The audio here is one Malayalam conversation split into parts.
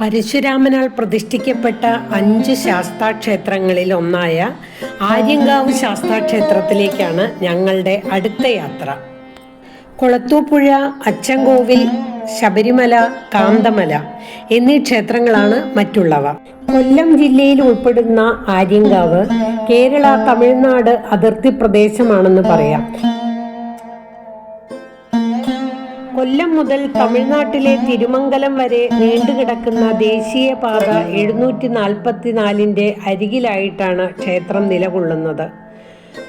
പരശുരാമനാൽ പ്രതിഷ്ഠിക്കപ്പെട്ട അഞ്ച് ശാസ്താക്ഷേത്രങ്ങളിൽ ഒന്നായ ആര്യങ്കാവ് ശാസ്താക്ഷേത്രത്തിലേക്കാണ് ഞങ്ങളുടെ അടുത്ത യാത്ര. കൊളത്തൂപ്പുഴ അച്ചൻകോവിൽ ശബരിമല കാന്തമല എന്നീ ക്ഷേത്രങ്ങളാണ് മറ്റുള്ളവ. കൊല്ലം ജില്ലയിൽ ഉൾപ്പെടുന്ന ആര്യങ്കാവ് കേരള തമിഴ്നാട് അതിർത്തി പ്രദേശമാണെന്ന് പറയാം. കൊല്ലം മുതൽ തമിഴ്നാട്ടിലെ തിരുമംഗലം വരെ നീണ്ടുകിടക്കുന്ന ദേശീയപാത എഴുന്നൂറ്റി നാൽപ്പത്തിനാലിന്റെ അരികിലായിട്ടാണ് ക്ഷേത്രം നിലകൊള്ളുന്നത്.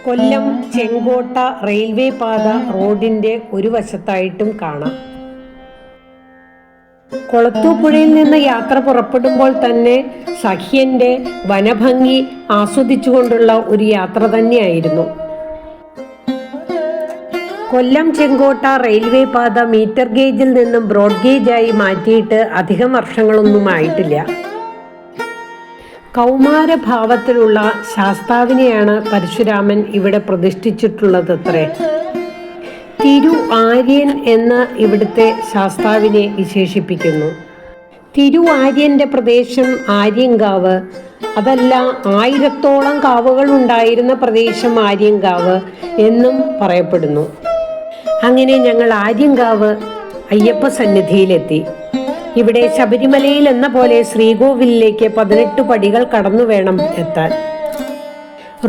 കൊല്ലം ചെങ്കോട്ട റെയിൽവേ പാത റോഡിന്റെ ഒരു വശത്തായിട്ടും കാണാം. കൊളത്തൂപ്പുഴയിൽ നിന്ന് യാത്ര പുറപ്പെടുമ്പോൾ തന്നെ സഖ്യന്റെ വനഭംഗി ആസ്വദിച്ചുകൊണ്ടുള്ള ഒരു യാത്ര തന്നെയായിരുന്നു. കൊല്ലം ചെങ്കോട്ട റെയിൽവേ പാത മീറ്റർ ഗേജിൽ നിന്നും ബ്രോഡ് ഗേജായി മാറ്റിയിട്ട് അധികം വർഷങ്ങളൊന്നും ആയിട്ടില്ല കൗമാരഭാവത്തിലുള്ള ശാസ്താവിനെയാണ് പരശുരാമൻ ഇവിടെ പ്രതിഷ്ഠിച്ചിട്ടുള്ളതത്രേ. തിരു ആര്യൻ എന്ന് ഇവിടുത്തെ ശാസ്താവിനെ വിശേഷിപ്പിക്കുന്നു. തിരു ആര്യന്റെ പ്രദേശം ആര്യങ്കാവ്. അതല്ല ആയിരത്തോളം കാവുകൾ ഉണ്ടായിരുന്ന പ്രദേശം ആര്യങ്കാവ് എന്നും പറയപ്പെടുന്നു. അങ്ങനെ ഞങ്ങൾ ആര്യങ്കാവ് അയ്യപ്പ സന്നിധിയിലെത്തി. ഇവിടെ ശബരിമലയിൽ എന്ന പോലെ ശ്രീകോവിലേക്ക് പതിനെട്ട് പടികൾ കടന്നു വേണം എത്താൻ.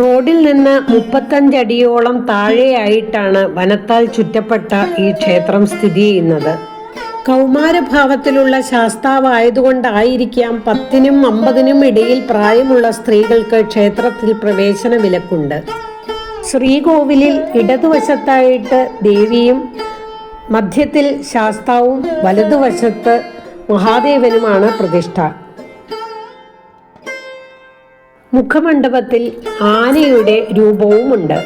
റോഡിൽ നിന്ന് മുപ്പത്തഞ്ചടിയോളം താഴെയായിട്ടാണ് വനത്താൽ ചുറ്റപ്പെട്ട ഈ ക്ഷേത്രം സ്ഥിതി ചെയ്യുന്നത്. കൗമാരഭാവത്തിലുള്ള ശാസ്താവായതുകൊണ്ടായിരിക്കാം പത്തിനും അമ്പതിനും ഇടയിൽ പ്രായമുള്ള സ്ത്രീകൾക്ക് ക്ഷേത്രത്തിൽ പ്രവേശന വിലക്കുണ്ട് ശ്രീകോവിലിൽ ഇടതുവശത്തായിട്ട് ദേവിയും മധ്യത്തിൽ ശാസ്താവും വലതുവശത്ത് മഹാദേവനുമാണ് പ്രതിഷ്ഠ. മുഖമണ്ഡപത്തിൽ ആനയുടെ രൂപവുമുണ്ട്.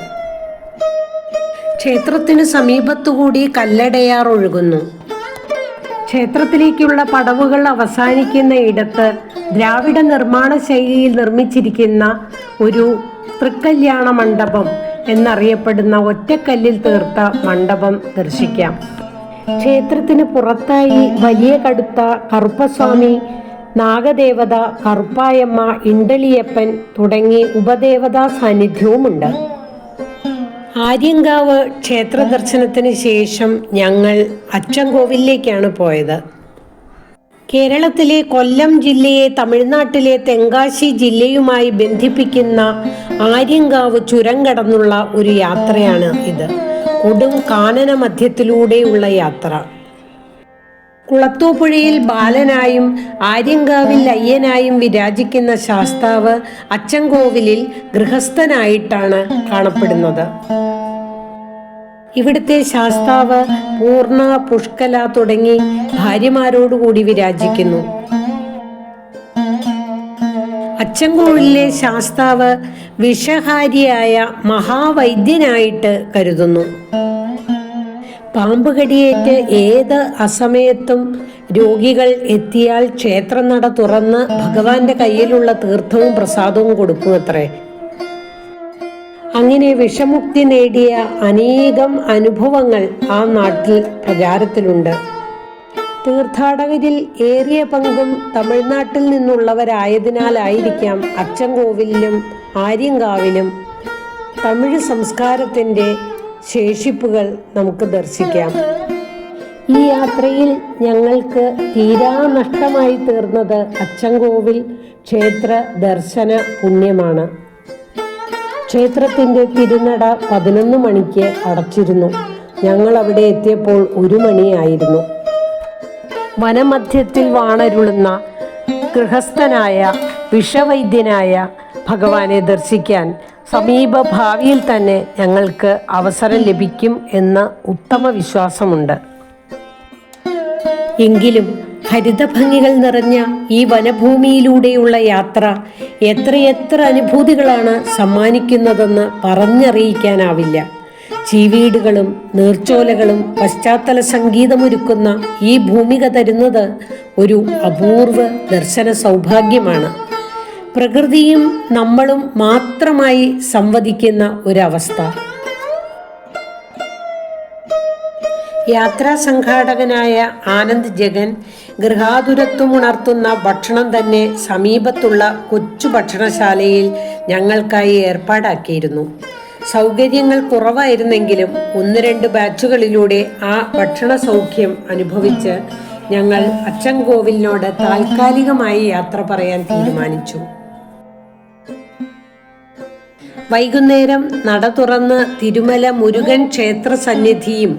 ക്ഷേത്രത്തിന് സമീപത്തുകൂടി കല്ലടയാർ ഒഴുകുന്നു. ക്ഷേത്രത്തിലേക്കുള്ള പടവുകൾ അവസാനിക്കുന്ന ഇടത്ത് ദ്രാവിഡ നിർമ്മാണ ശൈലിയിൽ നിർമ്മിച്ചിരിക്കുന്ന ഒരു തൃക്കല്യാണ മണ്ഡപം. എന്നറിയപ്പെടുന്ന ഒറ്റക്കല്ലിൽ തീർത്ത മണ്ഡപം ദർശിക്കാം. ക്ഷേത്രത്തിന് പുറത്തായി വലിയ കടുത്ത കറുപ്പസ്വാമി നാഗദേവത കറുപ്പായമ്മ ഇണ്ടളിയപ്പൻ തുടങ്ങി ഉപദേവതാ സാന്നിധ്യവുമുണ്ട്. ആര്യങ്കാവ് ക്ഷേത്ര ദർശനത്തിന് ശേഷം ഞങ്ങൾ അച്ചൻകോവിലേക്കാണ് പോയത്. കേരളത്തിലെ കൊല്ലം ജില്ലയെ തമിഴ്നാട്ടിലെ തെങ്കാശി ജില്ലയുമായി ബന്ധിപ്പിക്കുന്ന ആര്യങ്കാവ് ചുരം കടന്നുള്ള ഒരു യാത്രയാണ് ഇത്. കൊടും കാനന മധ്യത്തിലൂടെയുള്ള യാത്ര. കുളത്തൂപ്പുഴയിൽ ബാലനായും ആര്യങ്കാവിൽ അയ്യനായും വിരാജിക്കുന്ന ശാസ്താവ് അച്ചൻകോവിലിൽ ഗൃഹസ്ഥനായിട്ടാണ് കാണപ്പെടുന്നത്. ഇവിടുത്തെ ശാസ്താവ് പൂർണ പുഷ്കല തുടങ്ങി ഭാര്യമാരോടുകൂടി വിരാജിക്കുന്നു. അച്ചൻകോവിലിലെ ശാസ്താവ് വിഷഹാരിയായ മഹാവൈദ്യനായിട്ട് കരുതുന്നു. പാമ്പ് കടിയേറ്റ് ഏത് അസമയത്തും രോഗികൾ എത്തിയാൽ ക്ഷേത്രനട തുറന്ന് ഭഗവാന്റെ കയ്യിലുള്ള തീർത്ഥവും പ്രസാദവും കൊടുക്കുമത്രേ. അങ്ങനെ വിഷമുക്തി നേടിയ അനേകം അനുഭവങ്ങൾ ആ നാട്ടിൽ പ്രചാരത്തിലുണ്ട്. തീർത്ഥാടകരിൽ ഏറിയ പങ്കും തമിഴ്നാട്ടിൽ നിന്നുള്ളവരായതിനാലായിരിക്കാം അച്ചൻകോവിലിലും ആര്യങ്കാവിലും തമിഴ് സംസ്കാരത്തിന്റെ ശേഷിപ്പുകൾ നമുക്ക് ദർശിക്കാം. ഈ യാത്രയിൽ ഞങ്ങൾക്ക് തീരാ നഷ്ടമായി തീർന്നത് അച്ചൻകോവിൽ ക്ഷേത്ര ദർശന പുണ്യമാണ്. ക്ഷേത്രത്തിന്റെ തിരുനട പതിനൊന്ന് മണിക്ക് അടച്ചിരുന്നു. ഞങ്ങൾ അവിടെ എത്തിയപ്പോൾ ഒരു മണിയായിരുന്നു. വനമധ്യത്തിൽ വാണരുളുന്ന ഗൃഹസ്ഥനായ വിഷവൈദ്യനായ ഭഗവാനെ ദർശിക്കാൻ സമീപ ഭാവിയിൽ തന്നെ ഞങ്ങൾക്ക് അവസരം ലഭിക്കും എന്ന ഉത്തമ വിശ്വാസമുണ്ട്. എങ്കിലും ഹരിതഭംഗികൾ നിറഞ്ഞ ഈ വനഭൂമിയിലൂടെയുള്ള യാത്ര എത്രയെത്ര അനുഭൂതികളാണ് സമ്മാനിക്കുന്നതെന്ന് പറഞ്ഞറിയിക്കാനാവില്ല. ചീവീടുകളും നീർച്ചോലകളും പശ്ചാത്തല സംഗീതമൊരുക്കുന്ന ഈ ഭൂമിക തരുന്നത് ഒരു അപൂർവ ദർശന സൗഭാഗ്യമാണ്. പ്രകൃതിയും നമ്മളും മാത്രമായി സംവദിക്കുന്ന ഒരവസ്ഥ. യാത്രാ സംഘാടകനായ ആനന്ദ് ജഗൻ ഗൃഹാതുരത്വമുണർത്തുന്ന ഭക്ഷണം തന്നെ സമീപത്തുള്ള കൊച്ചു ഭക്ഷണശാലയിൽ ഞങ്ങൾക്കായി ഏർപ്പാടാക്കിയിരുന്നു. സൗകര്യങ്ങൾ കുറവായിരുന്നെങ്കിലും ഒന്ന് രണ്ട് ബാച്ചുകളിലൂടെ ആ ഭക്ഷണ സൗഖ്യം അനുഭവിച്ച് ഞങ്ങൾ അച്ചൻകോവിലിനോട് താൽക്കാലികമായി യാത്ര പറയാൻ തീരുമാനിച്ചു. വൈകുന്നേരം നട തുറന്ന് തിരുമല മുരുകൻ ക്ഷേത്ര സന്നിധിയും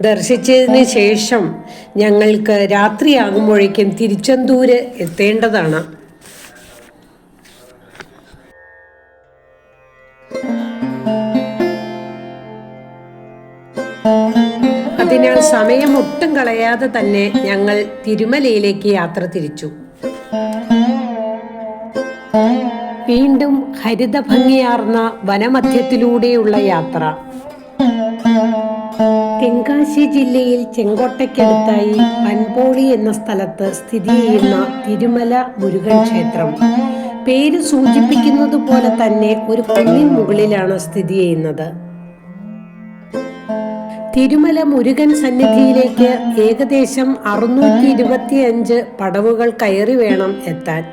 ദർശിച്ചതിന് ശേഷം ഞങ്ങൾക്ക് രാത്രിയാകുമ്പോഴേക്കും തിരുച്ചെന്തൂര് എത്തേണ്ടതാണ്. അതിനാൽ സമയം ഒട്ടും കളയാതെ തന്നെ ഞങ്ങൾ തിരുമലയിലേക്ക് യാത്ര തിരിച്ചു. വീണ്ടും ഹരിതഭംഗിയാർന്ന വനമധ്യത്തിലൂടെയുള്ള യാത്ര. തെങ്കാശി ജില്ലയിൽ ചെങ്കോട്ടയ്ക്കടുത്തായി പൻപോളി എന്ന സ്ഥലത്ത് സ്ഥിതി ചെയ്യുന്ന തിരുമല മുരുകൻ ക്ഷേത്രം. പേര് സൂചിപ്പിക്കുന്നത് പോലെ തന്നെ ഒരു കുന്നിൻ മുകളിലാണ് സ്ഥിതി ചെയ്യുന്നത്. തിരുമല മുരുകൻ സന്നിധിയിലേക്ക് ഏകദേശം അറുന്നൂറ്റി ഇരുപത്തിയഞ്ച് പടവുകൾ കയറി വേണം എത്താൻ.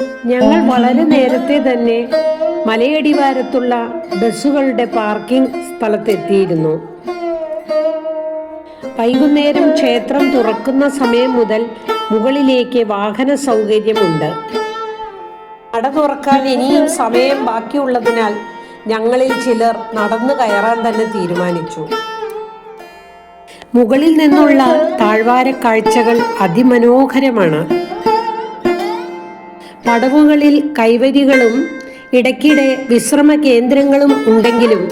ഞങ്ങൾ വളരെ നേരത്തെ തന്നെ മലയടിവാരത്തുള്ള ബസ്സുകളുടെ പാർക്കിംഗ് സ്ഥലത്തെത്തിയിരുന്നു. വൈകുന്നേരം ക്ഷേത്രം തുറക്കുന്ന സമയം മുതൽ മുകളിലേക്ക് വാഹന സൗകര്യമുണ്ട്. നട തുറക്കാൻ ഇനിയും സമയം ബാക്കിയുള്ളതിനാൽ ഞങ്ങളിൽ ചിലർ നടന്നു കയറാൻ തന്നെ തീരുമാനിച്ചു. മുകളിൽ നിന്നുള്ള താഴ്വാര കാഴ്ചകൾ അതിമനോഹരമാണ്. പടവുകളിൽ കൈവരികളും ഇടയ്ക്കിടെ വിശ്രമ കേന്ദ്രങ്ങളും ഉണ്ടെങ്കിലും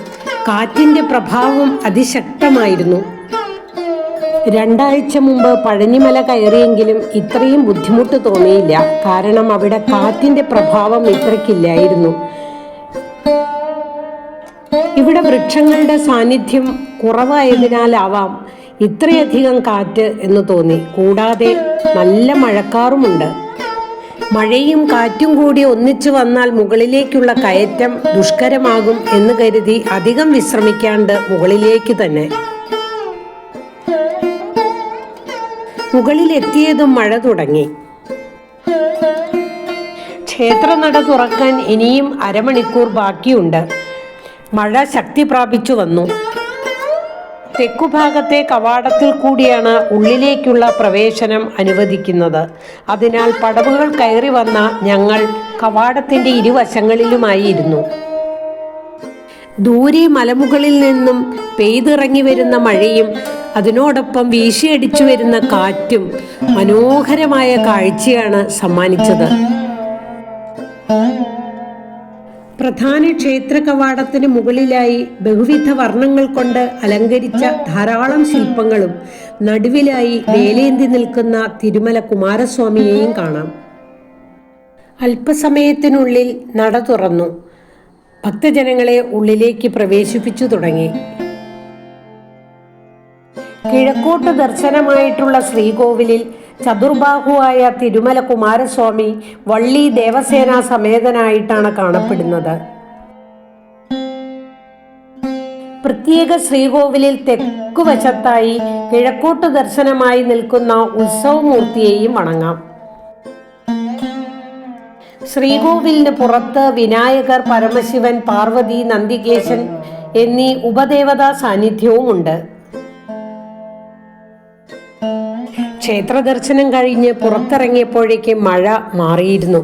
കാറ്റിന്റെ പ്രഭാവം അതിശക്തമായിരുന്നു. രണ്ടാഴ്ച മുമ്പ് പഴനിമല കയറിയെങ്കിലും ഇത്രയും ബുദ്ധിമുട്ട് തോന്നിയില്ല. കാരണം അവിടെ കാറ്റിന്റെ പ്രഭാവം ഇത്രയ്ക്കില്ലായിരുന്നു. ഇവിടെ വൃക്ഷങ്ങളുടെ സാന്നിധ്യം കുറവായതിനാലാവാം ഇത്രയധികം കാറ്റ് എന്ന് തോന്നി. കൂടാതെ നല്ല മഴക്കാറുമുണ്ട്. മഴയും കാറ്റും കൂടി ഒന്നിച്ചു വന്നാൽ മുകളിലേക്കുള്ള കയറ്റം ദുഷ്കരമാകും എന്ന് കരുതി അധികം വിശ്രമിക്കാണ്ട് മുകളിലേക്ക് തന്നെ. മുകളിലെത്തിയതും മഴ തുടങ്ങി. ക്ഷേത്രനട തുറക്കാൻ ഇനിയും അരമണിക്കൂർ ബാക്കിയുണ്ട്. മഴ ശക്തി പ്രാപിച്ചു വന്നു. തെക്കുഭാഗത്തെ കവാടത്തിൽ കൂടിയാണ് ഉള്ളിലേക്കുള്ള പ്രവേശനം അനുവദിക്കുന്നത്. അതിനാൽ പടവുകൾ കയറി വന്ന ഞങ്ങൾ കവാടത്തിന്റെ ഇരുവശങ്ങളിലുമായിരുന്നു. ദൂരെ മലമുകളിൽ നിന്നും പെയ്തിറങ്ങി വരുന്ന മഴയും അതിനോടൊപ്പം വീശിയടിച്ചു വരുന്ന കാറ്റും മനോഹരമായ കാഴ്ചയാണ് സമ്മാനിച്ചത്. പ്രധാന ക്ഷേത്ര കവാടത്തിന് മുകളിലായി ബഹുവിധ വർണങ്ങൾ കൊണ്ട് അലങ്കരിച്ച ധാരാളം ശില്പങ്ങളും നടുവിലായി വേലേന്തി നിൽക്കുന്ന തിരുമല കുമാരസ്വാമിയെയും കാണാം. അല്പസമയത്തിനുള്ളിൽ നട തുറന്നു. ഭക്തജനങ്ങളെ ഉള്ളിലേക്ക് പ്രവേശിപ്പിച്ചു തുടങ്ങി. കിഴക്കോട്ട് ദർശനമായിട്ടുള്ള ശ്രീകോവിലിൽ ചതുർബാഹുവായ തിരുമല കുമാരസ്വാമി വള്ളി ദേവസേന സമേതനായിട്ടാണ് കാണപ്പെടുന്നത്. പ്രത്യേക ശ്രീകോവിലിൽ തെക്കുവശത്തായി കിഴക്കോട്ട് ദർശനമായി നിൽക്കുന്ന ഉത്സവമൂർത്തിയെയും വണങ്ങാം. ശ്രീകോവിലിന് പുറത്ത് വിനായകർ പരമശിവൻ പാർവതി നന്ദികേശൻ എന്നീ ഉപദേവതാ സാന്നിധ്യവുമുണ്ട്. ക്ഷേത്ര ദർശനം കഴിഞ്ഞ് പുറത്തിറങ്ങിയപ്പോഴേക്ക് മഴ മാറിയിരുന്നു.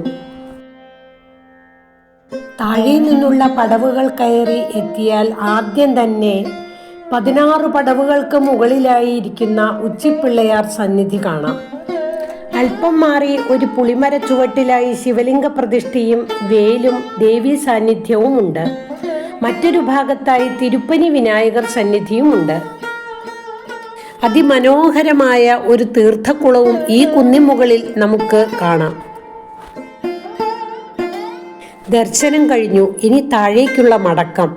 താഴെ നിന്നുള്ള പടവുകൾ കയറി എത്തിയാൽ ആദ്യം തന്നെ പതിനാറ് പടവുകൾക്ക് മുകളിലായി ഇരിക്കുന്ന ഉച്ചിപ്പിള്ളയാർ സന്നിധി കാണാം. അല്പം മാറി ഒരു പുളിമര ചുവട്ടിലായി ശിവലിംഗ പ്രതിഷ്ഠയും വേലും ദേവീ സാന്നിധ്യവും ഉണ്ട് മറ്റൊരു ഭാഗത്തായി തിരുപ്പനി വിനായകർ സന്നിധിയുമുണ്ട്. അതിമനോഹരമായ ഒരു തീർത്ഥക്കുളവും ഈ കുന്നിമുകളിൽ നമുക്ക് കാണാം. ദർശനം കഴിഞ്ഞു. ഇനി താഴേക്കുള്ള മടക്കം.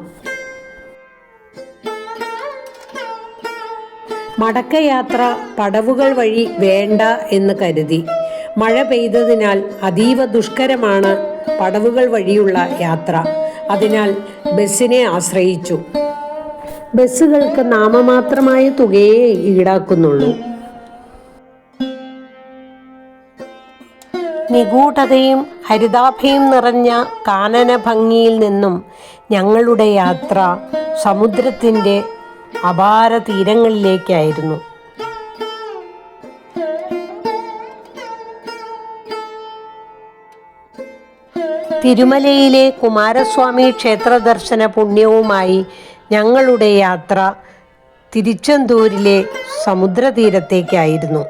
മടക്കയാത്ര പടവുകൾ വഴി വേണ്ട എന്ന് കരുതി. മഴ പെയ്തതിനാൽ അതീവ ദുഷ്കരമാണ് പടവുകൾ വഴിയുള്ള യാത്ര. അതിനാൽ ബസ്സിനെ ആശ്രയിച്ചു. ബസ്സുകൾക്ക് നാമമാത്രമായ തുകയെ ഈടാക്കുന്നുള്ളൂ. നിഗൂഢതയും ഹരിതാഭയും നിറഞ്ഞ കാനന ഭംഗിയിൽ നിന്നും ഞങ്ങളുടെ യാത്ര സമുദ്രത്തിന്റെ അപാര തീരങ്ങളിലേക്കായിരുന്നു. തിരുമലയിലെ കുമാരസ്വാമി ക്ഷേത്ര ദർശന പുണ്യവുമായി ഞങ്ങളുടെ യാത്ര തിരുച്ചെന്തൂരിലെ സമുദ്രതീരത്തേക്കായിരുന്നു.